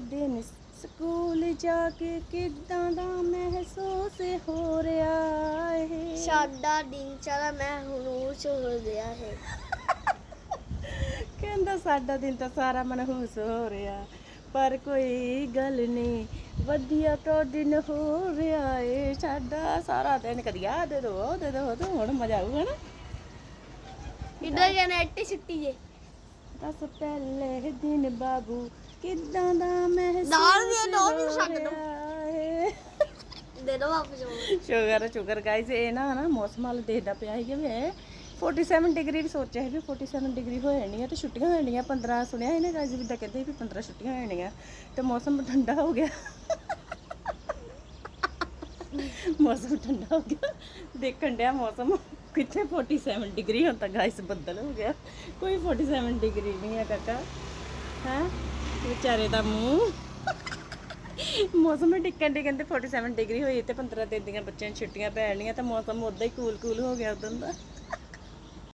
ਦਿਨ ਸਕੂਲ ਜਾ ਕੇ ਕਿਦਾਂ ਦਾ ਮਹਿਸੂਸ ਹੋ ਰਿਹਾ ਹੈ ਸਾਡਾ ਦਿਨ ਚਲਾ ਮੈਂ ਹੁਣ ਉਸ ਹੋ ਗਿਆ ਹੈ ਕਹਿੰਦਾ ਸਾਡਾ ਦਿਨ ਤਾਂ ਸਾਰਾ ਮਨਹੂਸ ਹੋ ਰਿਹਾ। ਪਰ ਕੋਈ ਗੱਲ ਨਹੀਂ ਵਧੀਆ ਤੋਂ ਦਿਨ ਹੋ ਰਿਹਾ ਏ। ਸਾਡਾ ਸਾਰਾ ਦਿਨ ਕਦੀ ਆ ਦੇ ਦੋ ਉਹ ਦੇ ਦੋ ਹੁਣ ਮਜ਼ਾ ਆਊਗਾ ਨਾ। ਇੱਧਰ ਗਿਆ ਨੈਟ ਛੁੱਟੀ ਜੇ ਦੱਸ ਪਹਿਲੇ ਦਿਨ ਬਾਬੂ ਕਿਦਾਂ ਦਾ ਮਹਿਸੂਸ ਨਾਲ ਵੀ ਇਹ ਦੋ ਵੀ ਹੋ ਛੱਡ ਦਿਓ। ਰਿਹਾ ਏ। ਦੇ ਦੋ ਵਾਪਸ ਉਹ ਸ਼ੁਗਰ ਸ਼ੁਗਰ ਗਾਇਸ ਇਹ ਨਾ ਨਾ ਮੌਸਮ ਵਾਲ ਦੇਖਦਾ ਪਿਆ ਸੀ ਕਿ ਵੀ ਇਹ 47 ਡਿਗਰੀ ਵੀ ਸੋਚਿਆ ਸੀ ਵੀ 47 ਡਿਗਰੀ ਹੋ ਜਾਣੀ ਆ ਤੇ ਛੁੱਟੀਆਂ ਹੋ ਜਾਣੀਆਂ 15 ਸੁਣਿਆ ਇਹਨੇ ਗਾਇਸ ਵੀ ਤਾਂ ਕਹਿੰਦੇ ਵੀ 15 ਛੁੱਟੀਆਂ ਹੋ ਜਾਣੀਆਂ ਤੇ ਮੌਸਮ ਠੰਡਾ ਹੋ ਗਿਆ ਮੌਸਮ ਠੰਡਾ ਹੋ ਗਿਆ ਦੇਖਣ ਡਿਆ ਮੌਸਮ ਕਿੱਥੇ 47 ਡਿਗਰੀ, ਹੁਣ ਤਾਂ ਗਾਇਸ ਬੱਦਲ ਹੋ ਗਿਆ। ਕੋਈ 47 ਡਿਗਰੀ ਨਹੀਂ ਹੈ ਕਾਕਾ। ਹੈ? ਵਿਚਾਰੇ ਦਾ ਮੂੰਹ। ਮੌਸਮ ਟਿਕਣ ਦੇ ਕਹਿੰਦੇ 47 ਡਿਗਰੀ ਹੋਈ ਤੇ 15 ਦਿਨ ਦੀਆਂ ਬੱਚਿਆਂ ਨੂੰ ਛੁੱਟੀਆਂ ਪੈਣੀਆਂ ਤਾਂ ਮੌਸਮ ਉਦਾਂ ਹੀ ਕੂਲ ਕੂਲ ਹੋ ਗਿਆ ਉਦੋਂ ਦਾ।